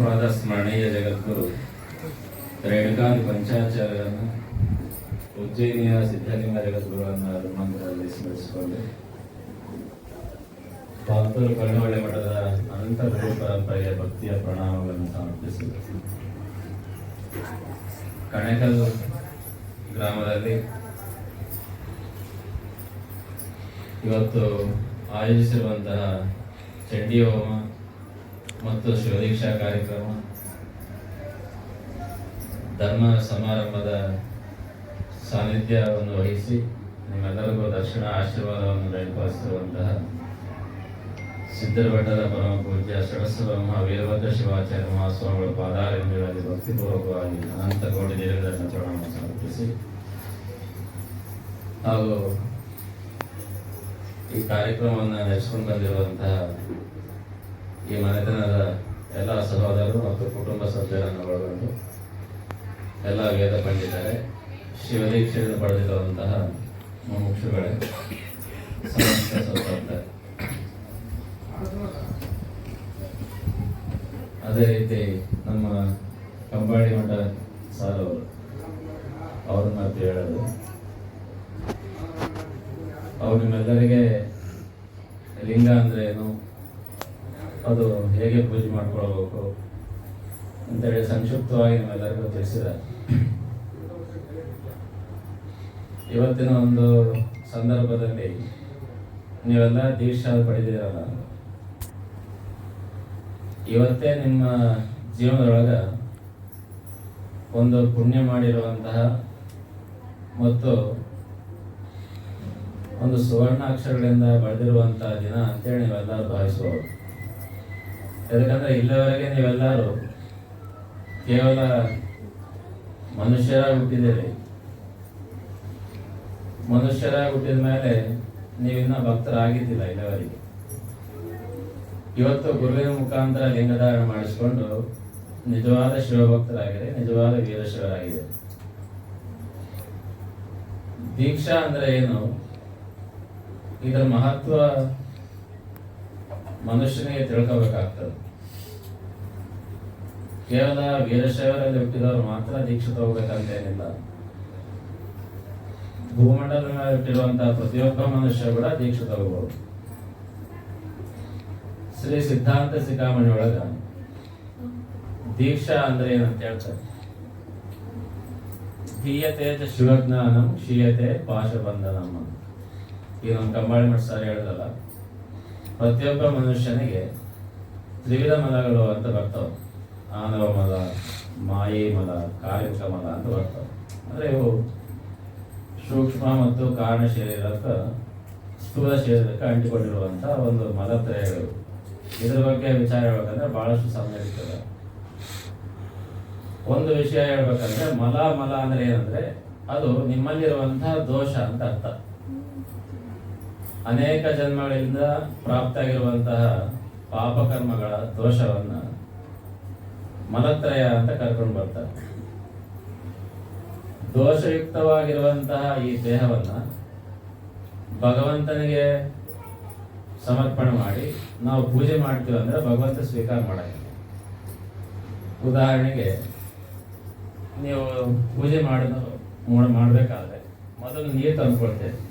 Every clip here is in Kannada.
ಮಹತ್ವದ ಸ್ಮರಣೀಯ ಜಗದ್ಗುರು. ರೇಣುಕಾದಿ ಪಂಚಾಚಾರ್ಯರನ್ನು ಉಜ್ಜಯಿನಿಯ ಸಿದ್ಧಲಿಂಗ ಜಗದ್ಗುರುವನ್ನು ಮಂದಿರದಲ್ಲಿ ಸ್ಮರಿಸಿಕೊಂಡು, ಪಾಲ್ತೂರು ಕಣ್ಣೊಳ್ಳೆ ಮಠದ ಅನಂತ ಗುರು ಪರಂಪರೆಯ ಭಕ್ತಿಯ ಪ್ರಣಾಮಗಳನ್ನು ಸಮರ್ಪಿಸಿ ಕಣೆಕಲ್ ಗ್ರಾಮದಲ್ಲಿ ಇವತ್ತು ಆಯೋಜಿಸಿರುವಂತಹ ಚಂಡಿ ಹೋಮ ಮತ್ತು ಶಿವದೀಕ್ಷಾ ಕಾರ್ಯಕ್ರಮ. ಧರ್ಮ ಸಮಾರಂಭದ ಸಾನ್ನಿಧ್ಯವನ್ನು ವಹಿಸಿ ನಿಮ್ಮೆಲ್ಲರಿಗೂ ದರ್ಶನ ಆಶೀರ್ವಾದವನ್ನು ದಯಪಾಲಿಸಿರುವಂತಹ ಸಿದ್ಧರಮಠದ ಪರಮ ಪೂಜ್ಯ ಬ್ರಹ್ಮ ವೀರಭದ್ರ ಶಿವಾಚಾರ್ಯ ಮಹಾಸ್ವಾಮಿಗಳ ಪಾದಾರಿಂದಗಳಲ್ಲಿ ಭಕ್ತಿಪೂರ್ವಕವಾಗಿ ಅನಂತ ಕೋಟಿ ದೇವರನ್ನು ಪ್ರಣಾಮ ಸಮರ್ಪಿಸಿ ಹಾಗೂ ಈ ಕಾರ್ಯಕ್ರಮವನ್ನು ನಡೆಸಿಕೊಂಡು ಬಂದಿರುವಂತಹ ಈ ಮನೆತನದ ಎಲ್ಲ ಸಹೋದರರು ಮತ್ತು ಕುಟುಂಬ ಸದಸ್ಯರನ್ನು ಒಳಗೊಂಡು ಎಲ್ಲ ವೇದ ಪಂಡಿತರೆ, ಶಿವದೀಕ್ಷೆಯನ್ನು ಪಡೆದಿರುವಂತಹ ಮುಮುಕ್ಷುಗಳೇ, ಸಮಸ್ತ. ಅದೇ ರೀತಿ ನಮ್ಮ ಕಂಬಾಡಿ ಮಠ ಸಾರ್ ಅವರು ಅವ್ರನ್ನ ಮಾತು ಹೇಳೋದು ಅವ್ರು ನಿಮ್ಮೆಲ್ಲರಿಗೆ ಲಿಂಗ ಅಂದ್ರೆ ಏನು ಅದು ಹೇಗೆ ಪೂಜೆ ಮಾಡ್ಕೊಳ್ಬೇಕು ಸಂಕ್ಷಿಪ್ತವಾಗಿ ನಿಮ್ಮೆಲ್ಲರಿಗೂ ತಿಳಿಸಿದ ಇವತ್ತಿನ ಒಂದು ಸಂದರ್ಭದಲ್ಲಿ ನೀವೆಲ್ಲ ದೀಕ್ಷಾ ಪಡೆದಿರಲ್ಲ ಇವತ್ತೇ ನಿಮ್ಮ ಜೀವನದೊಳಗ ಒಂದು ಪುಣ್ಯ ಮಾಡಿರುವಂತಹ ಮತ್ತು ಒಂದು ಸುವರ್ಣಾಕ್ಷರಗಳಿಂದ ಬರೆದಿರುವಂತಹ ದಿನ ಅಂತೇಳಿ ನೀವೆಲ್ಲರೂ ಭಾವಿಸಬಹುದು ಯಾಕಂದ್ರೆ ಇಲ್ಲಿವರೆಗೆ ನೀವೆಲ್ಲರೂ ಕೇವಲ ಮನುಷ್ಯರಾಗಿ ಹುಟ್ಟಿದ್ದೀರಿ ಮನುಷ್ಯರಾಗಿ ಹುಟ್ಟಿದ ಮೇಲೆ ನೀವಿನ್ನ ಭಕ್ತರಾಗಿದ್ದಿಲ್ಲ ಇಲ್ಲಿವರೆಗೆ? ಇವತ್ತು ಗುರುವಿನ ಮುಖಾಂತರ ಲಿಂಗಧಾರಣ ಮಾಡಿಸಿಕೊಂಡು ನಿಜವಾದ ಶಿವಭಕ್ತರಾಗಿದೆ ನಿಜವಾದ ವೀರಶಿವರಾಗಿದೆ ದೀಕ್ಷಾ ಅಂದ್ರೆ ಏನು? ಇದರ ಮಹತ್ವ ಮನುಷ್ಯನಿಗೆ ತಿಳ್ಕೋಬೇಕಾಗ್ತದೆ. ಕೇವಲ ವೀರಶೈವರಲ್ಲಿ ಹುಟ್ಟಿದವರು ಮಾತ್ರ ದೀಕ್ಷಿತ ತಗೋಬೇಕಂತ ಏನಿಲ್ಲ. ಭೂಮಂಡಲ ಮೇಲೆ ಹುಟ್ಟಿರುವಂತಹ ಪ್ರತಿಯೊಬ್ಬ ಮನುಷ್ಯ ಕೂಡ ದೀಕ್ಷಿತ ತಗೋಬಹುದು ಶ್ರೀ ಸಿದ್ಧಾಂತ ಸಿಕ್ಕಾಮಣಿ ಒಳಗ ದೀಕ್ಷಾ ಅಂದ್ರೆ ಏನಂತ ಹೇಳ್ತಾರೆ? ಧೀಯತೆ ಶಿವಜ್ಞಾನಂ, ಕ್ಷೀಯತೆ ಪಾಶಬಂಧನಂ. ಈಗ ನಮ್ಮ ಕಂಬಾಳಿ ಮಠ ಸರ್ ಹೇಳಿದಲ್ಲ ಪ್ರತಿಯೊಬ್ಬ ಮನುಷ್ಯನಿಗೆ ತ್ರಿವಿಧ ಮಲಗಳು ಅಂತ ಬರ್ತವೆ. ಆನವ ಮದ ಮಾಯಿ ಮದ ಕಾಲಿಕ ಮಲ ಅಂತ ಬರ್ತವೆ ಅಂದ್ರೆ ಇವು ಸೂಕ್ಷ್ಮ ಮತ್ತು ಕಾರಣ ಶರೀರಕ್ಕೆ ಸ್ಥೂಲ ಶರೀರಕ್ಕೆ ಅಂಟಿಕೊಂಡಿರುವಂಥ ಒಂದು ಮಲತ್ರಯಗಳು ಇದ್ರ ಬಗ್ಗೆ ವಿಚಾರ ಹೇಳ್ಬೇಕಂದ್ರೆ ಬಹಳಷ್ಟು ಸಮಯ ಇರ್ತದೆ ಒಂದು ವಿಷಯ ಹೇಳ್ಬೇಕಂದ್ರೆ ಮಲ ಮಲ ಅಂದ್ರೆ ಏನಂದ್ರೆ ಅದು ನಿಮ್ಮಲ್ಲಿರುವಂತಹ ದೋಷ ಅಂತ ಅರ್ಥ. ಅನೇಕ ಜನ್ಮಗಳಿಂದ ಪ್ರಾಪ್ತಾಗಿರುವಂತಹ ಪಾಪಕರ್ಮಗಳ ದೋಷವನ್ನ ಮಲತ್ರಯ ಅಂತ ಕರ್ಕೊಂಡು ಬರ್ತಾರೆ. ದೋಷಯುಕ್ತವಾಗಿರುವಂತಹ ಈ ದೇಹವನ್ನ ಭಗವಂತನಿಗೆ ಸಮರ್ಪಣೆ ಮಾಡಿ ನಾವು ಪೂಜೆ ಮಾಡ್ತೀವಿ ಅಂದ್ರೆ ಭಗವಂತ ಸ್ವೀಕಾರ ಮಾಡೋಕ್ಕೆ ಉದಾಹರಣೆಗೆ ನೀವು ಪೂಜೆ ಮಾಡೋದು ಮಾಡಬೇಕಾದ್ರೆ ಮೊದಲು ನೀರು ತಂದ್ಕೊಳ್ತೇವೆ.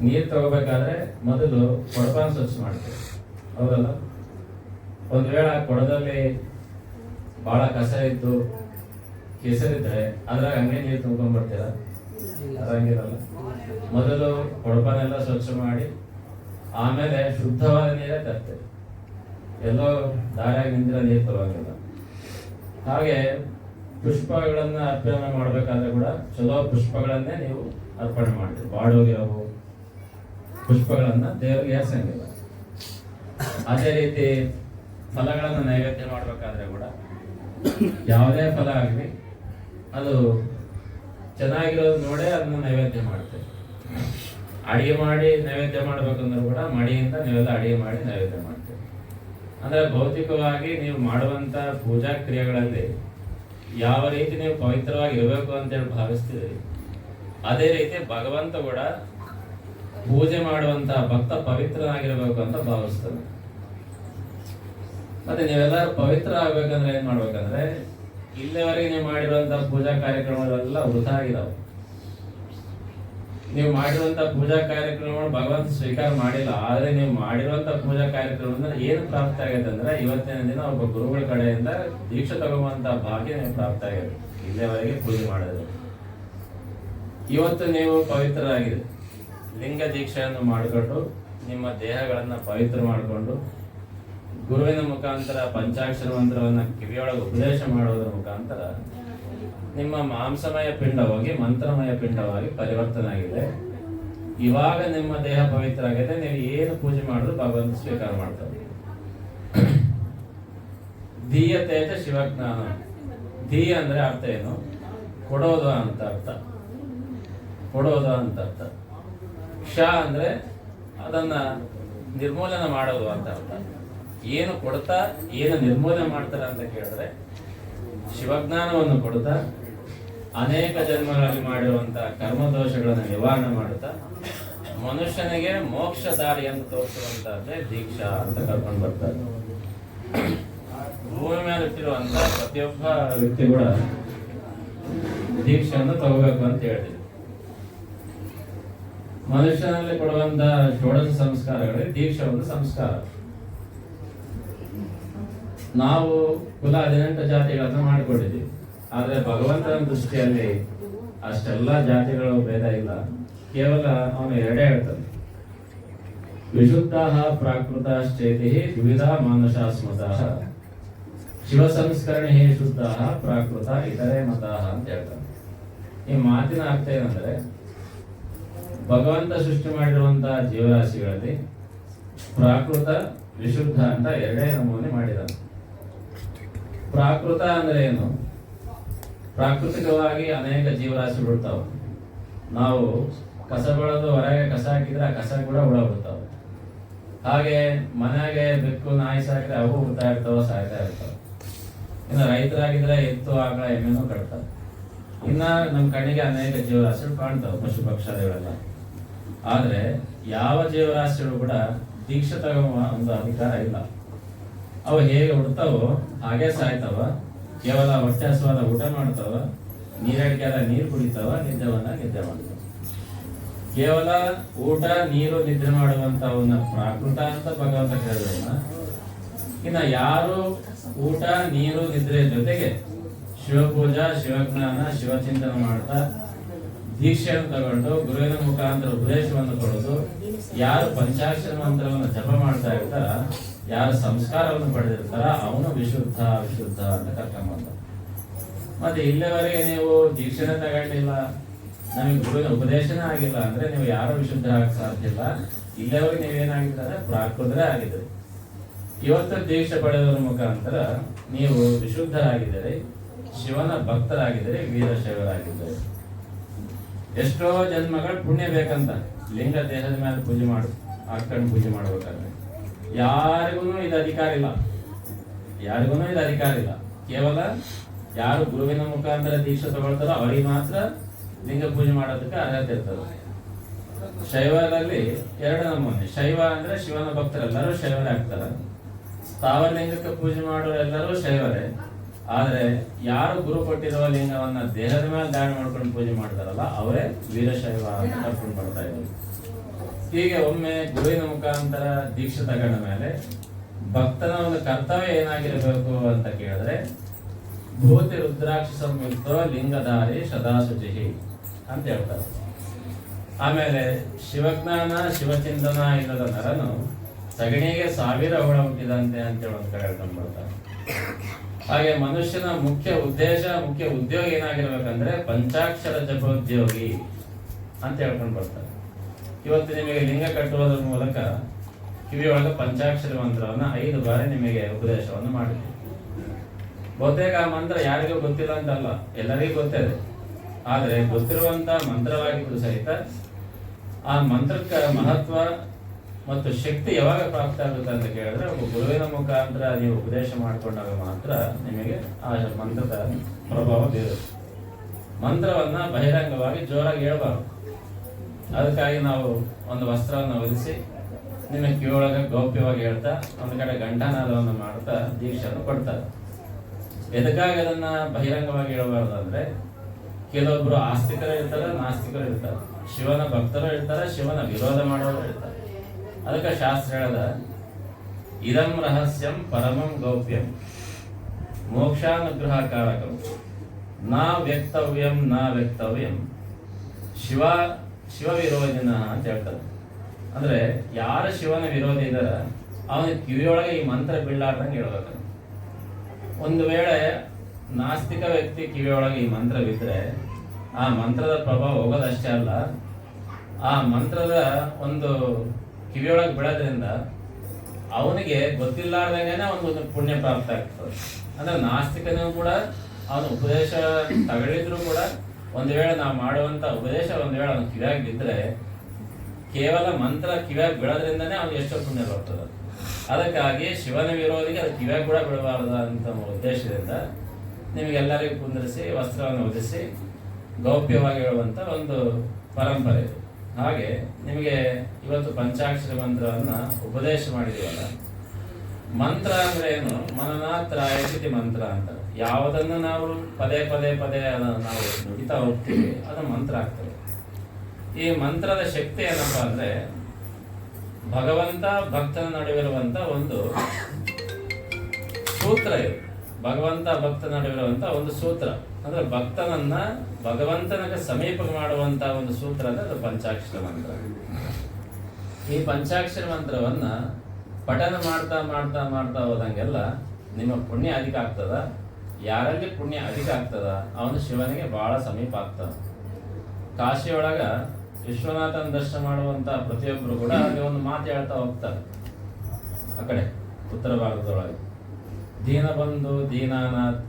ನೀರು ತಗೋಬೇಕಾದ್ರೆ ಮೊದಲು ಕೊಡಪಾನ ಸ್ವಚ್ಛ ಮಾಡ್ತೇವೆ. ಹೌದಲ್ಲ? ಒಂದು ವೇಳೆ ಕೊಡದಲ್ಲಿ ಬಹಳ ಕಸ ಇದ್ದು ಕೆಸರಿದ್ರೆ ಅದ್ರಾಗ ಹಂಗೆ ನೀರು ತುಂಬ್ಕೊಂಡ್ಬರ್ತೀರ ಅದಂಗಿರಲ್ಲ ಮೊದಲು ಕೊಡಪನೆಲ್ಲ ಸ್ವಚ್ಛ ಮಾಡಿ ಆಮೇಲೆ ಶುದ್ಧವಾದ ನೀರೇ ತರ್ತೇವೆ ಎಲ್ಲೋ ದಾರಿಯಾಗಿ ನಿಂತಿರೋ ನೀರು ತರೋಂಗಿಲ್ಲ ಹಾಗೆ ಪುಷ್ಪಗಳನ್ನು ಅರ್ಪಣೆ ಮಾಡಬೇಕಾದ್ರೆ ಕೂಡ ಚಲೋ ಪುಷ್ಪಗಳನ್ನೇ ನೀವು ಅರ್ಪಣೆ ಮಾಡಿರಿ ಬಾಡೋಗಿರವು ಪುಷ್ಪಗಳನ್ನು ದೇವರಿಗೆ ಏರ್ಸಂಗಿಲ್ಲ ಅದೇ ರೀತಿ ಫಲಗಳನ್ನು ನೈವೇದ್ಯ ಮಾಡಬೇಕಾದ್ರೆ ಕೂಡ ಯಾವುದೇ ಫಲ ಆಗಲಿ, ಅದು ಚೆನ್ನಾಗಿರೋದು ನೋಡೇ ಅದನ್ನ ನೈವೇದ್ಯ ಮಾಡ್ತೇವೆ. ಅಡಿಗೆ ಮಾಡಿ ನೈವೇದ್ಯ ಮಾಡಬೇಕಂದ್ರೂ ಕೂಡ ಮಡಿಯಿಂದ ನೀವೆಲ್ಲ ಅಡಿಗೆ ಮಾಡಿ ನೈವೇದ್ಯ ಮಾಡ್ತೇವೆ. ಅಂದರೆ ಭೌತಿಕವಾಗಿ ನೀವು ಮಾಡುವಂಥ ಪೂಜಾ ಕ್ರಿಯೆಗಳಲ್ಲಿ ಯಾವ ರೀತಿ ನೀವು ಪವಿತ್ರವಾಗಿ ಇರಬೇಕು ಅಂತೇಳಿ ಭಾವಿಸ್ತೀರಿ ಅದೇ ರೀತಿ ಭಗವಂತ ಕೂಡ ಪೂಜೆ ಮಾಡುವಂಥ ಭಕ್ತ ಪವಿತ್ರನಾಗಿರಬೇಕು ಅಂತ ಭಾವಿಸ್ತಾನೆ. ಮತ್ತೆ ನೀವೆಲ್ಲರೂ ಪವಿತ್ರ ಆಗ್ಬೇಕಂದ್ರೆ ಏನ್ ಮಾಡ್ಬೇಕಂದ್ರೆ, ಇಲ್ಲಿವರೆಗೆ ನೀವು ಮಾಡಿರುವಂತ ಪೂಜಾ ಕಾರ್ಯಕ್ರಮಗಳೆಲ್ಲ ವೃಥ ಆಗಿದಾವೆ ನೀವು ಮಾಡಿರುವಂತ ಪೂಜಾ ಕಾರ್ಯಕ್ರಮಗಳು ಭಗವಂತ ಸ್ವೀಕಾರ ಮಾಡಿಲ್ಲ, ಆದ್ರೆ ನೀವು ಮಾಡಿರುವಂತ ಪೂಜಾ ಕಾರ್ಯಕ್ರಮದಿಂದ ಏನು ಪ್ರಾಪ್ತ ಆಗೈತೆ ಅಂದ್ರೆ, ಇವತ್ತಿನ ದಿನ ಒಬ್ಬ ಗುರುಗಳ ಕಡೆಯಿಂದ ದೀಕ್ಷೆ ತಗೊಳ್ಳುವಂತ ಭಾಗ್ಯ ನೀವು ಪ್ರಾಪ್ತ ಆಗಿದೆ ಇಲ್ಲಿವರೆಗೆ ಪೂಜೆ ಮಾಡಿದ್ರು. ಇವತ್ತು ನೀವು ಪವಿತ್ರರಾಗಿದೆ ಲಿಂಗ ದೀಕ್ಷೆಯನ್ನು ಮಾಡಿಕೊಂಡು, ನಿಮ್ಮ ದೇಹಗಳನ್ನ ಪವಿತ್ರ ಮಾಡಿಕೊಂಡು ಗುರುವಿನ ಮುಖಾಂತರ, ಪಂಚಾಕ್ಷರ ಮಂತ್ರವನ್ನ ಕಿವಿಯೊಳಗೆ ಉಪದೇಶ ಮಾಡೋದ್ರ ಮುಖಾಂತರ ನಿಮ್ಮ ಮಾಂಸಮಯ ಪಿಂಡವಾಗಿ, ಮಂತ್ರಮಯ ಪಿಂಡವಾಗಿ ಪರಿವರ್ತನೆ ಆಗಿದೆ. ಇವಾಗ ನಿಮ್ಮ ದೇಹ ಪವಿತ್ರ ಆಗಿದೆ ನೀವು ಏನು ಪೂಜೆ ಮಾಡಿದ್ರು ಭಗವಂತ ಸ್ವೀಕಾರ ಮಾಡ್ತಾರೆ. ಧೀಯತೇಜ ಶಿವಜ್ಞಾನ. ಧೀಯ ಅಂದ್ರೆ ಅರ್ಥ ಏನು? ಕೊಡೋದು ಅಂತ ಅರ್ಥ. ಕೊಡೋದು ಅಂತ ಅರ್ಥ. ಕ್ಷ ಅಂದ್ರೆ ಅದನ್ನ ನಿರ್ಮೂಲನೆ ಮಾಡೋದು ಅಂತ ಅರ್ಥ. ಏನು ಕೊಡ್ತಾ, ಏನು ನಿರ್ಮೂಲನೆ ಮಾಡ್ತಾರೆ ಅಂತ ಕೇಳಿದ್ರೆ, ಶಿವಜ್ಞಾನವನ್ನು ಕೊಡ್ತಾ, ಅನೇಕ ಜನ್ಮಗಳಲ್ಲಿ ಮಾಡಿರುವಂತಹ ಕರ್ಮದೋಷಗಳನ್ನು ನಿವಾರಣೆ ಮಾಡುತ್ತಾ, ಮನುಷ್ಯನಿಗೆ ಮೋಕ್ಷ ದಾರಿಯನ್ನು ತೋರಿಸುವಂತಹದ್ದೇ ದೀಕ್ಷಾ ಅಂತ ಕರ್ಕೊಂಡು ಬರ್ತಾರೆ. ಭೂಮಿ ಮೇಲೆ ಇಟ್ಟಿರುವಂತ ಪ್ರತಿಯೊಬ್ಬ ವ್ಯಕ್ತಿ ಕೂಡ ದೀಕ್ಷೆಯನ್ನು ತಗೋಬೇಕು ಅಂತ ಹೇಳಿದ್ರು ಮನುಷ್ಯನಲ್ಲಿ ಕೊಡುವಂತಹ ಷೋಡಶ ಸಂಸ್ಕಾರಗಳಲ್ಲಿ ದೀಕ್ಷೆ ಒಂದು ಸಂಸ್ಕಾರ. ನಾವು ಕುಲ ಹದಿನೆಂಟು ಜಾತಿಗಳನ್ನು ಮಾಡಿಕೊಂಡಿದ್ವಿ ಆದರೆ ಭಗವಂತನ ದೃಷ್ಟಿಯಲ್ಲಿ ಅಷ್ಟೆಲ್ಲ ಜಾತಿಗಳು ಭೇದ ಇಲ್ಲ. ಕೇವಲ ಅವನು ಎರಡೇ ಹೇಳ್ತಾನೆ. ವಿಶುದ್ಧ ಪ್ರಾಕೃತ ಚೇತಿ ದ್ವಿಧ ಮಾನಸ ಸ್ಮೃತ ಶಿವ ಸಂಸ್ಕರಣೆ ಶುದ್ಧ ಪ್ರಾಕೃತ ಇತರೆ ಮತ ಅಂತ ಹೇಳ್ತಾನೆ. ಈ ಮಾತಿನ ಅರ್ಥ ಏನಂದ್ರೆ, ಭಗವಂತ ಸೃಷ್ಟಿ ಮಾಡಿರುವಂತಹ ಜೀವರಾಶಿಗಳಲ್ಲಿ ಪ್ರಾಕೃತ ವಿಶುದ್ಧ ಅಂತ ಎರಡೇ ನಮೂನೆ ಮಾಡಿದಾನೆ ಪ್ರಾಕೃತ ಅಂದ್ರೆ ಏನು? ಪ್ರಾಕೃತಿಕವಾಗಿ ಅನೇಕ ಜೀವರಾಶಿ ಬಿಡ್ತಾವ. ನಾವು ಕಸ ಬೆಳೆದು ಹೊರಗೆ ಕಸ ಹಾಕಿದ್ರೆ ಆ ಕಸ ಕೂಡ ಹುಳ ಬಿಡ್ತಾವ. ಹಾಗೆ ಮನೆಗೆ ಬೆಕ್ಕು, ನಾಯಿ ಸಾಕಿದ್ರೆ ಅವು ಹುಡ್ತಾ ಇರ್ತಾವ, ಸಾಯ್ತಾ ಇರ್ತಾವ. ಇನ್ನು ರೈತರಾಗಿದ್ರೆ ಎತ್ತು, ಆಕಳ, ಎಮ್ಮೆನೂ ಕಟ್ತಾವ ಇನ್ನ ನಮ್ಮ ಕಣ್ಣಿಗೆ ಅನೇಕ ಜೀವರಾಶಿಗಳು ಕಾಣ್ತಾವ ಪಶು ಪಕ್ಷಾದಿಗಳೆಲ್ಲ ಆದ್ರೆ ಯಾವ ಜೀವರಾಶಿಗಳು ಕೂಡ ದೀಕ್ಷೆ ತಗೋ ಒಂದು ಅಧಿಕಾರ ಇಲ್ಲ. ಅವು ಹೇಗೆ ಹುಡ್ತಾವೋ, ಹಾಗೆ ಸಾಯ್ತಾವ. ಕೇವಲ ಹೊಟ್ಟೆ ಹಸುವಾದ ಊಟ ಮಾಡ್ತಾವ ನೀರಡಿಕೆಲ್ಲ ನೀರು ಕುಡಿತಾವ ನಿದ್ದೆವನ್ನ ನಿದ್ದೆ ಮಾಡ್ತಾವ ಕೇವಲ ಊಟ, ನೀರು, ನಿದ್ರೆ ಮಾಡುವಂತವನ್ನ ಪ್ರಾಕೃತ ಅಂತ ಭಗವಂತ ಹೇಳಿದ್ರನ್ನ ಇನ್ನ ಯಾರು ಊಟ, ನೀರು, ನಿದ್ರೆ ಜೊತೆಗೆ ಶಿವಪೂಜಾ, ಶಿವಜ್ಞಾನ, ಶಿವಚಿಂತನೆ ಮಾಡ್ತಾ ದೀಕ್ಷೆಯನ್ನು ತಗೊಂಡು ಗುರುವಿನ ಮುಖಾಂತರ ಉಪದೇಶವನ್ನು ಕೊಡೋದು, ಯಾರು ಪಂಚಾಕ್ಷರ ಮಂತ್ರವನ್ನು ಜಪ ಮಾಡ್ತಾ ಇರ್ತಾರ ಯಾರು ಸಂಸ್ಕಾರವನ್ನು ಪಡೆದಿರ್ತಾರ ಅವನು ವಿಶುದ್ಧ ವಿಶುದ್ಧ ಅಂತ ಕರ್ಕೊಂಬಂದ ಮತ್ತೆ ಇಲ್ಲಿವರೆಗೆ ನೀವು ದೀಕ್ಷೆನೇ ತಗೊಂಡಿಲ್ಲ, ನಮಗೆ ಗುರುವಿನ ಉಪದೇಶನೇ ಆಗಿಲ್ಲ ಅಂದ್ರೆ ನೀವು ಯಾರು ವಿಶುದ್ಧ ಆಗಕ್ಕೆ ಸಾಧ್ಯ ಇಲ್ಲ. ಇಲ್ಲಿವರೆಗೆ ನೀವೇನಾಗಿದ್ದಾರೆ ಪ್ರಾಕೃತರೇ ಆಗಿದ್ರಿ ಇವತ್ತು ದೀಕ್ಷೆ ಪಡೆಯೋದ್ರ ಮುಖಾಂತರ ನೀವು ವಿಶುದ್ಧರಾಗಿದ್ದೀರಿ, ಶಿವನ ಭಕ್ತರಾಗಿದ್ದೀರಿ, ವೀರಶೈವರಾಗಿದ್ದೀರಿ. ಎಷ್ಟೋ ಜನ್ಮಗಳು ಪುಣ್ಯ ಬೇಕಂತ, ಲಿಂಗ ದೇಹದ ಮೇಲೆ ಪೂಜೆ ಮಾಡು ಹಾಕೊಂಡು ಪೂಜೆ ಮಾಡ್ಬೇಕಾದ್ರೆ. ಯಾರಿಗೂ ಇದು ಅಧಿಕಾರ ಇಲ್ಲ. ಯಾರಿಗೂ ಇದು ಅಧಿಕಾರ ಇಲ್ಲ. ಕೇವಲ ಯಾರು ಗುರುವಿನ ಮುಖಾಂತರ ದೀಕ್ಷೆ ತಗೊಳ್ತಾರೋ ಅವರಿಗೆ ಮಾತ್ರ ಲಿಂಗ ಪೂಜೆ ಮಾಡೋದಕ್ಕೆ ಅರ್ಹತೆ ಇರ್ತದೆ. ಶೈವದಲ್ಲಿ ಎರಡು ನಮೂನೆ. ಶೈವ ಅಂದ್ರೆ ಶಿವನ ಭಕ್ತರೆಲ್ಲರೂ ಶೈವರೇ ಆಗ್ತಾರೆ. ಸ್ಥಾವರ ಲಿಂಗಕ್ಕೆ ಪೂಜೆ ಮಾಡೋರೆಲ್ಲರೂ ಶೈವರೇ. ಆದರೆ ಯಾರು ಗುರು ಕೊಟ್ಟಿರುವ ಲಿಂಗವನ್ನ ದೇಹದ ಮೇಲೆ ದಾಳಿ ಮಾಡ್ಕೊಂಡು ಪೂಜೆ ಮಾಡ್ತಾರಲ್ಲ ಅವರೇ ವೀರಶೈವ ಅಂತ ಕರ್ಕೊಂಡು ಬರ್ತಾ ಇದ್ರು ಹೀಗೆ ಒಮ್ಮೆ ಗುರುವಿನ ಮುಖಾಂತರ ದೀಕ್ಷೆ ತಗೊಂಡ ಮೇಲೆ ಭಕ್ತನ ಒಂದು ಕರ್ತವ್ಯ ಏನಾಗಿರಬೇಕು ಅಂತ ಕೇಳಿದ್ರೆ, ಭೂತಿ ರುದ್ರಾಕ್ಷ ಸಂಯುಕ್ತ ಲಿಂಗಧಾರಿ ಸದಾಶುಚಿ ಅಂತ ಹೇಳ್ತಾರೆ. ಆಮೇಲೆ ಶಿವಜ್ಞಾನ, ಶಿವಚಿಂತನ ಇಲ್ಲದ ನರನು ಸಗಣಿಗೆ ಸಾವಿರ ಹುಳ ಹುಟ್ಟಿದಂತೆ ಅಂತೇಳಿ ಒಂದು ಕಡೆ ಹೇಳ್ಕೊಂಡು ಬರ್ತಾರೆ ಹಾಗೆ ಮನುಷ್ಯನ ಮುಖ್ಯ ಉದ್ದೇಶ, ಮುಖ್ಯ ಉದ್ಯೋಗ ಏನಾಗಿರ್ಬೇಕಂದ್ರೆ ಪಂಚಾಕ್ಷರ ಜಪೋದ್ಯೋಗಿ ಅಂತ ಹೇಳ್ಕೊಂಡು ಬರ್ತಾರೆ ಇವತ್ತು ನಿಮಗೆ ಲಿಂಗ ಕಟ್ಟುವುದರ ಮೂಲಕ ಕಿವಿಯೊಳಗೆ ಪಂಚಾಕ್ಷರ ಮಂತ್ರವನ್ನು ಐದು ಬಾರಿ ನಿಮಗೆ ಉಪದೇಶವನ್ನು ಮಾಡಿದೆ ಬಹುತೇಕ ಆ ಮಂತ್ರ ಯಾರಿಗೂ ಗೊತ್ತಿಲ್ಲ ಅಂತಲ್ಲ, ಎಲ್ಲರಿಗೂ ಗೊತ್ತಿದೆ ಆದರೆ ಗೊತ್ತಿರುವಂತ ಮಂತ್ರವಾಗಿದ್ದು ಸಹಿತ ಆ ಮಂತ್ರಕ್ಕೆ ಮಹತ್ವ ಮತ್ತು ಶಕ್ತಿ ಯಾವಾಗ ಪ್ರಾಪ್ತ ಆಗುತ್ತೆ ಅಂತ ಕೇಳಿದ್ರೆ, ಒಬ್ಬ ಗುರುವಿನ ಮುಖಾಂತರ ನೀವು ಉಪದೇಶ ಮಾಡಿಕೊಂಡಾಗ ಮಾತ್ರ ನಿಮಗೆ ಆ ಮಂತ್ರದ ಪ್ರಭಾವ ಬೀರುತ್ತೆ. ಮಂತ್ರವನ್ನ ಬಹಿರಂಗವಾಗಿ ಜೋರಾಗಿ ಹೇಳ್ಬಾರ್ದು. ಅದಕ್ಕಾಗಿ ನಾವು ಒಂದು ವಸ್ತ್ರವನ್ನು ಹೊಲಿಸಿ ನಿನ್ನ ಕಿವಿಯೊಳಗೆ ಗೌಪ್ಯವಾಗಿ ಹೇಳ್ತಾ ಒಂದು ಕಡೆ ಗಂಟಾನಾದವನ್ನು ಮಾಡ್ತಾ ದೀಕ್ಷೆಯನ್ನು ಕೊಡ್ತಾರೆ. ಎದಕ್ಕಾಗಿ ಅದನ್ನ ಬಹಿರಂಗವಾಗಿ ಹೇಳಬಾರ್ದು ಅಂದ್ರೆ ಕೆಲವೊಬ್ರು ಆಸ್ತಿಕರು ಇರ್ತಾರೆ, ನಾಸ್ತಿಕರು ಇರ್ತಾರೆ. ಶಿವನ ಭಕ್ತರು ಇರ್ತಾರೆ, ಶಿವನ ವಿರೋಧ ಮಾಡೋರು ಇರ್ತಾರೆ. ಅದಕ್ಕೆ ಶಾಸ್ತ್ರ ಹೇಳದ, ಇದಂ ರಹಸ್ಯಂ ಪರಮಂ ಗೌಪ್ಯಂ, ಮೋಕ್ಷಾನುಗ್ರಹಕಾರಕಂ, ನಾ ವ್ಯಕ್ತವ್ಯಂ ನಾ ವ್ಯಕ್ತವ್ಯಂ. ಶಿವ ಶಿವ ವಿರೋಧಿನ ಅಂತ ಹೇಳ್ತಾರೆ ಅಂದ್ರೆ ಯಾರ ಶಿವನ ವಿರೋಧಿ ಇದಾರ ಅವನ ಕಿವಿಯೊಳಗೆ ಈ ಮಂತ್ರ ಬೀಳಾರ್ದಂಗೆ ಹೇಳ್ಬೇಕು ಒಂದು ವೇಳೆ ನಾಸ್ತಿಕ ವ್ಯಕ್ತಿ ಕಿವಿಯೊಳಗೆ ಈ ಮಂತ್ರ ಬಿದ್ದರೆ ಆ ಮಂತ್ರದ ಪ್ರಭಾವ ಹೋಗೋದಷ್ಟೇ ಅಲ್ಲ, ಆ ಮಂತ್ರದ ಒಂದು ಕಿವಿಯೊಳಗೆ ಬೀಳೋದ್ರಿಂದ ಅವನಿಗೆ ಗೊತ್ತಿಲ್ಲಾರ್ದಂಗೆನೆ ಒಂದು ಪುಣ್ಯ ಪ್ರಾಪ್ತ ಆಗ್ತದೆ. ಅಂದ್ರೆ ನಾಸ್ತಿಕನೂ ಕೂಡ, ಅವನ ಉಪದೇಶ ತಗೊಳಿದ್ರು ಕೂಡ ಒಂದು ವೇಳೆ ನಾವು ಮಾಡುವಂತ ಉಪದೇಶ ಒಂದು ವೇಳೆ ಅವನು ಕಿವಿಯಾಗಿ ಬಿದ್ದರೆ ಕೇವಲ ಮಂತ್ರ ಕಿವಿಯಾಗಿ ಬಿಡೋದ್ರಿಂದನೇ ಅವನು ಎಷ್ಟೋ ಪುಣ್ಯ ಬರ್ತದೆ. ಅದಕ್ಕಾಗಿ ಶಿವನ ವಿರೋಧಿಗೆ ಅದು ಕಿವಿಯಾಗಿ ಕೂಡ ಬಿಡಬಾರದ ಅಂತ ಉದ್ದೇಶದಿಂದ ನಿಮಗೆಲ್ಲರಿಗೂ ಕುಂದರಿಸಿ, ವಸ್ತ್ರವನ್ನು ಉದಿಸಿ, ಗೌಪ್ಯವಾಗಿ ಹೇಳುವಂಥ ಒಂದು ಪರಂಪರೆ ಹಾಗೆ ನಿಮಗೆ ಇವತ್ತು ಪಂಚಾಕ್ಷರ ಮಂತ್ರವನ್ನು ಉಪದೇಶ ಮಾಡಿದೀವಲ್ಲ, ಮಂತ್ರ ಅಂದ್ರೆ ಏನು? ಮನನಾತ್ರಾಯ ಮಂತ್ರ ಅಂತ ಯಾವುದನ್ನು ನಾವು ಪದೇ ಪದೇ ಪದೇ ನಾವು ನುಡಿತಾ ಹೋಗ್ತೀವಿ, ಅದು ಮಂತ್ರ ಆಗ್ತದೆ. ಈ ಮಂತ್ರದ ಶಕ್ತಿ ಏನಪ್ಪ ಅಂದರೆ, ಭಗವಂತ ಭಕ್ತನ ನಡುವಿರುವಂಥ ಒಂದು ಸೂತ್ರ ಇದು. ಭಗವಂತ ಭಕ್ತ ನಡುವಿರುವಂಥ ಒಂದು ಸೂತ್ರ. ಅಂದ್ರೆ ಭಕ್ತನನ್ನ ಭಗವಂತನಿಗೆ ಸಮೀಪ ಮಾಡುವಂತ ಒಂದು ಸೂತ್ರ ಅಂದರೆ ಅದು ಪಂಚಾಕ್ಷರ ಮಂತ್ರ. ಈ ಪಂಚಾಕ್ಷರ ಮಂತ್ರವನ್ನ ಪಠನ ಮಾಡ್ತಾ ಮಾಡ್ತಾ ಮಾಡ್ತಾ ಹೋದಂಗೆಲ್ಲ ನಿಮ್ಮ ಪುಣ್ಯ ಅಧಿಕ ಆಗ್ತದ. ಯಾರಲ್ಲಿ ಪುಣ್ಯ ಅಧಿಕ ಆಗ್ತದ? ಅವನು ಶಿವನಿಗೆ ಬಹಳ ಸಮೀಪ ಆಗ್ತದ ಕಾಶಿಯೊಳಗ ವಿಶ್ವನಾಥನ ದರ್ಶನ ಮಾಡುವಂತ ಪ್ರತಿಯೊಬ್ಬರು ಕೂಡ ಅಲ್ಲಿ ಒಂದು ಮಾತು ಹೇಳ್ತಾ ಹೋಗ್ತಾರೆ. ಆ ಕಡೆ, ಉತ್ತರ ಭಾರತದೊಳಗೆ ದೀನಬಂಧು ದೀನಾನಾಥ್,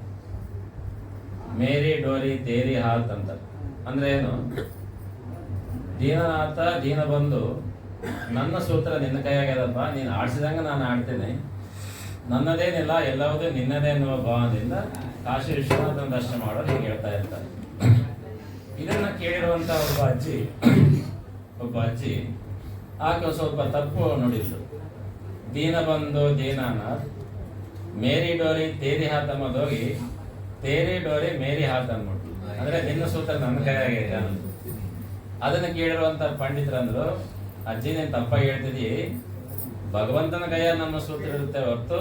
ಮೇರಿ ಡೋರಿ, ತೇರಿ ಹಾತ್ ಅಂತ. ಅಂದ್ರೆ ಏನು? ದೀನನಾಥ ದೀನಬಂಧು ನನ್ನ ಸೂತ್ರ ನಿನ್ನ ಕೈಯಾಗ್ಯದಪ್ಪ ನೀನು ಆಡಿಸಿದಂಗ ನಾನು ಆಡ್ತೇನೆ. ನನ್ನದೇನಿಲ್ಲ, ಎಲ್ಲವೂ ನಿನ್ನದೇ ಎನ್ನುವ ಭಾವದಿಂದ ಕಾಶಿ ವಿಶ್ವನಾಥನ ದರ್ಶನ ಮಾಡೋರು ಹೀಗೆ ಹೇಳ್ತಾ ಇರ್ತಾರೆ. ಇದನ್ನ ಕೇಳಿರುವಂತ ಒಬ್ಬ ಅಜ್ಜಿ ಒಬ್ಬ ಅಜ್ಜಿ, ಆಕೆ ಸ್ವಲ್ಪ ತಪ್ಪು ನುಡಿದ್ರು ದೀನಬಂಧು ದೀನಾನಾಥ್ ಮೇರಿ ಡೋರಿ ತೇರಿ ಹಾತಮ್ಮದೋಗಿ ತೇರಿ ಡೋರಿ ಮೇರಿ ಹಾತ್ ಅಂದ್ಬಿಟ್ಟು ಅಂದ್ರೆ ನಿನ್ನ ಸೂತ್ರ ನನ್ನ ಕೈಯಾಗಿದೆ ಅನ್ನೋದು. ಅದನ್ನ ಕೇಳಿರುವಂತ ಪಂಡಿತರಂದ್ರು, ಅಜ್ಜಿ ತಪ್ಪಾಗಿ ಹೇಳ್ತಿದಿ ಭಗವಂತನ ಕೈಯ ನಮ್ಮ ಸೂತ್ರ ಇರುತ್ತೆ ಹೊರತು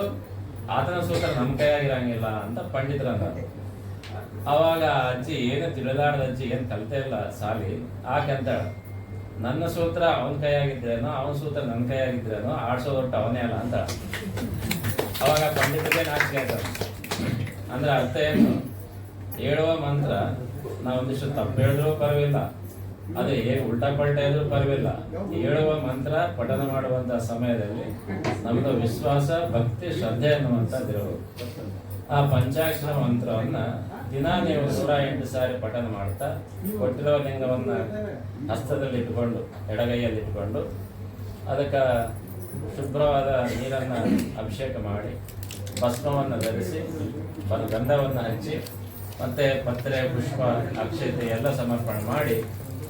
ಆತನ ಸೂತ್ರ ನಮ್ಮ ಕೈಯಾಗಿರಂಗಿಲ್ಲ ಅಂತ ಪಂಡಿತರಂದ ಅವಾಗ ಅಜ್ಜಿ ಏನು ತಿಳಿದಾಡದ ಅಜ್ಜಿ ಏನು ಕಲಿತೇ ಇಲ್ಲ ಸಾಲಿ, ಆಕೆ ನನ್ನ ಸೂತ್ರ ಅವನ ಕೈಯಾಗಿದ್ರೇನೋ ಅವನ ಸೂತ್ರ ನನ್ನ ಕೈಯಾಗಿದ್ರೇನೋ ಆಡ್ಸೋದು ಹೊರಟು ಅವನೇ ಅಲ್ಲ ಅಂತ ಅವಾಗ ಪಂಡಿತರಿಗೆ ನಾಚಿಕೆ ಆಯ್ತದ ಅಂದ್ರೆ ಅರ್ಥ ಏನು? ಹೇಳುವ ಮಂತ್ರ ನಾವೊಂದಿಷ್ಟು ತಪ್ಪು ಹೇಳಿದ್ರೂ ಪರವಾಗಿಲ್ಲ. ಅದು ಹೇಗೆ ಉಲ್ಟಾ ಪಲ್ಟಾ ಇದ್ರೂ ಪರವಿಲ್ಲ ಹೇಳುವ ಮಂತ್ರ, ಪಠನ ಮಾಡುವಂತ ಸಮಯದಲ್ಲಿ ನಮ್ದು ವಿಶ್ವಾಸ, ಭಕ್ತಿ, ಶ್ರದ್ಧೆ ಅನ್ನುವಂಥದ್ದಿರಬೇಕು ಆ ಪಂಚಾಕ್ಷರ ಮಂತ್ರವನ್ನ ದಿನ ನೀವು ನೂರ ಎಂಟು ಸಾರಿ ಪಠನ ಮಾಡ್ತಾ, ಕೊಟ್ಟಿರೋ ಲಿಂಗವನ್ನ ಹಸ್ತದಲ್ಲಿ ಇಟ್ಕೊಂಡು, ಎಡಗೈಯಲ್ಲಿ ಇಟ್ಕೊಂಡು, ಅದಕ್ಕೆ ಶುಭ್ರವಾದ ನೀರನ್ನ ಅಭಿಷೇಕ ಮಾಡಿ, ಭಸ್ಮವನ್ನು ಧರಿಸಿ ಗಂಧವನ್ನು ಹಚ್ಚಿ, ಮತ್ತೆ ಪತ್ರೆ, ಪುಷ್ಪ, ಅಕ್ಷತೆ ಎಲ್ಲ ಸಮರ್ಪಣೆ ಮಾಡಿ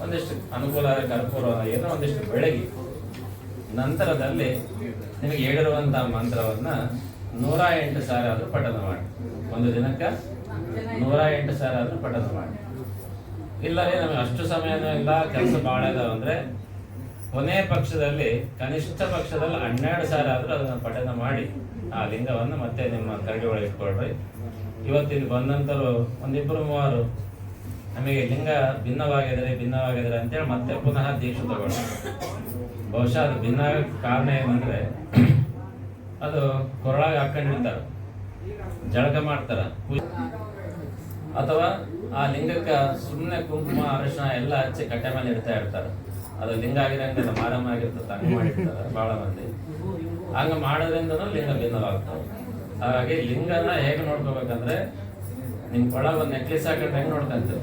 ಒಂದಿಷ್ಟು ಅನುಕೂಲ ಕರ್ಪೂರ ಏನೋ ಒಂದಿಷ್ಟು ಬೆಳಗಿ ನಂತರದಲ್ಲಿ ನಿಮಗೆ ಹೇಳಿರುವಂತಹ ಮಂತ್ರವನ್ನ ನೂರ ಎಂಟು ಸಾರಿ ಆದರೂ ಪಠನ ಮಾಡಿ. ಒಂದು ದಿನಕ್ಕೆ ನೂರ ಎಂಟು ಸಾರಿ ಆದರೂ ಪಠನ ಮಾಡಿ. ಇಲ್ಲವೇ ನಮಗೆ ಅಷ್ಟು ಸಮಯನೂ ಇಲ್ಲ, ಕೆಲಸ ಬಹಳ ಇದಾವೆ ಅಂದ್ರೆ ಕೊನೆ ಪಕ್ಷದಲ್ಲಿ, ಕನಿಷ್ಠ ಪಕ್ಷದಲ್ಲಿ ಹನ್ನೆರಡು ಸಾರಿ ಆದರೂ ಅದನ್ನ ಪಠನ ಮಾಡಿ. ಆ ಲಿಂಗವನ್ನು ಮತ್ತೆ ನಿಮ್ಮ ಕರಡಿ ಒಳಗೆ ಇಟ್ಕೊಳ್ರಿ. ಇವತ್ತಿಲ್ಲಿ ಬಂದಂತರು ಒಂದಿಬ್ಬರು ಮೂವರು ನಮಗೆ ಲಿಂಗ ಭಿನ್ನವಾಗಿದ್ರೆ ಭಿನ್ನವಾಗಿದ್ರೆ ಅಂತೇಳಿ ಮತ್ತೆ ಪುನಃ ದೀಕ್ಷೆ ತಗೊಳ್ಳಿ ಬಹುಶಃ ಅದು ಭಿನ್ನ ಕಾರಣ ಏನಂದ್ರೆ ಅದು ಕೊರಳಾಗ ಹಾಕೊಂಡಿರ್ತಾರ ಜಳಕ ಮಾಡ್ತಾರ. ಅಥವಾ ಆ ಲಿಂಗಕ್ಕೆ ಸುಮ್ಮನೆ ಕುಂಕುಮ, ಅರಿಶಿನ ಎಲ್ಲ ಹಚ್ಚಿ ಕಟ್ಟೆ ಮೇಲೆ ಇಡ್ತಾ ಇರ್ತಾರೆ. ಅದು ಲಿಂಗ ಆಗಿರಂಗಿಲ್ಲ ಮಾರಮ್ಮ ಆಗಿರ್ತದೆ ಹಂಗೆ ಮಾಡಿರ್ತಾರೆ ಬಹಳ ಮಂದಿ. ಹಂಗೆ ಮಾಡೋದ್ರಿಂದ ಲಿಂಗ ಭಿನ್ನವಾಗ್ತವೆ ಹಾಗಾಗಿ ಲಿಂಗನ ಹೇಗೆ ನೋಡ್ಕೋಬೇಕಂದ್ರೆ ನಿಮ್ ಕೊಳ ಒಂದ್ ನೆಕ್ಲೆಸ್ ಹಾಕೊಂಡ್ರೆ ಹೆಂಗೆ ನೋಡ್ಕಂತೀವಿ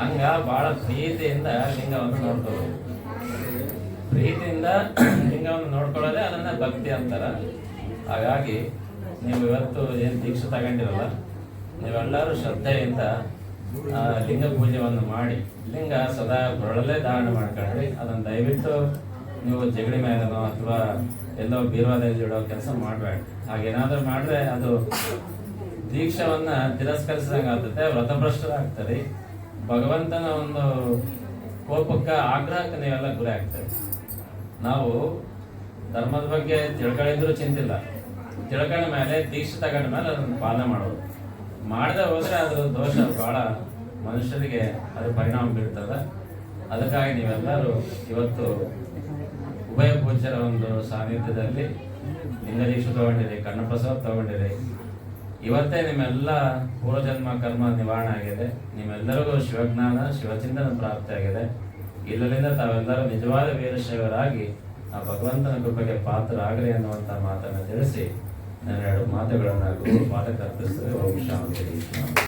ಹಂಗ ಬಹಳ ಪ್ರೀತಿಯಿಂದ ಲಿಂಗವನ್ನು ನೋಡ್ಕೋಬೇಕು ಪ್ರೀತಿಯಿಂದ ಲಿಂಗವನ್ನು ನೋಡ್ಕೊಳ್ಳೋದೇ ಅದನ್ನ ಭಕ್ತಿ ಅಂತಾರ. ಹಾಗಾಗಿ ನೀವು ಇವತ್ತು ಏನು ದೀಕ್ಷೆ ತಗೊಂಡಿರಲ್ಲ, ನೀವೆಲ್ಲರೂ ಶ್ರದ್ಧೆಯಿಂದ ಲಿಂಗ ಪೂಜೆಯನ್ನು ಮಾಡಿ, ಲಿಂಗ ಸದಾ ಬರಳಲ್ಲೇ ಧಾರಣೆ ಮಾಡ್ಕೊಂಡ್ರಿ ಅದನ್ನ ದಯವಿಟ್ಟು ನೀವು ಜಗಡಿ ಮೇಲನೋ ಅಥವಾ ಎಲ್ಲೋ ಬೀರ್ವಾದಲ್ಲಿ ಇಡೋ ಕೆಲಸ ಮಾಡಬೇಡ. ಹಾಗೇನಾದ್ರೂ ಮಾಡಿದ್ರೆ ಅದು ದೀಕ್ಷವನ್ನ ತಿರಸ್ಕರಿಸಿದಂಗೆ ಆಗ್ತದೆ, ವ್ರತಭ್ರಷ್ಟರಾಗ್ತಾರೆ. ಭಗವಂತನ ಒಂದು ಕೋಪಕ್ಕೆ ಆಗ್ರಹಕ್ಕೆ ನೀವೆಲ್ಲ ಗುರಿ ಆಗ್ತದೆ ನಾವು ಧರ್ಮದ ಬಗ್ಗೆ ತಿಳ್ಕೊಂಡಿದ್ರು ಚಿಂತಿಲ್ಲ. ತಿಳ್ಕೊಂಡ ಮೇಲೆ, ದೀಕ್ಷೆ ತಗೊಂಡ ಮೇಲೆ ಅದನ್ನು ಪಾಲನೆ ಮಾಡೋದು. ಮಾಡದೆ ಹೋದ್ರೆ ಅದರ ದೋಷ ಬಹಳ ಮನುಷ್ಯರಿಗೆ ಅದು ಪರಿಣಾಮ ಬೀಳ್ತದೆ. ಅದಕ್ಕಾಗಿ ನೀವೆಲ್ಲರೂ ಇವತ್ತು ಉಭಯ ಪೂಜ್ಯರ ಒಂದು ಸಾನ್ನಿಧ್ಯದಲ್ಲಿ ಲಿಂಗ ದೀಕ್ಷೆ ತಗೊಂಡಿರಿ ಕಣ್ಣಪ್ರಸಾದ ತಗೊಂಡಿರಿ. ಇವತ್ತೇ ನಿಮ್ಮೆಲ್ಲ ಪೂರ್ವಜನ್ಮ, ಕರ್ಮ ನಿವಾರಣೆ ಆಗಿದೆ. ನಿಮ್ಮೆಲ್ಲರಿಗೂ ಶಿವಜ್ಞಾನ, ಶಿವಚಿಂತನ ಪ್ರಾಪ್ತಿ ಆಗಿದೆ. ಇಲ್ಲರಿಂದ ತಾವೆಲ್ಲರೂ ನಿಜವಾದ ವೀರಶೈವರಾಗಿ ಆ ಭಗವಂತನ ಕೃಪೆಗೆ ಪಾತ್ರರಾಗಲಿ ಅನ್ನುವಂಥ ಮಾತನ್ನು ತಿಳಿಸಿ ಎರಡು ಮಾತುಗಳನ್ನು ಗುರು ಪಾಠಕ್ಕೆ ಓಂ ಶಾಂತಿ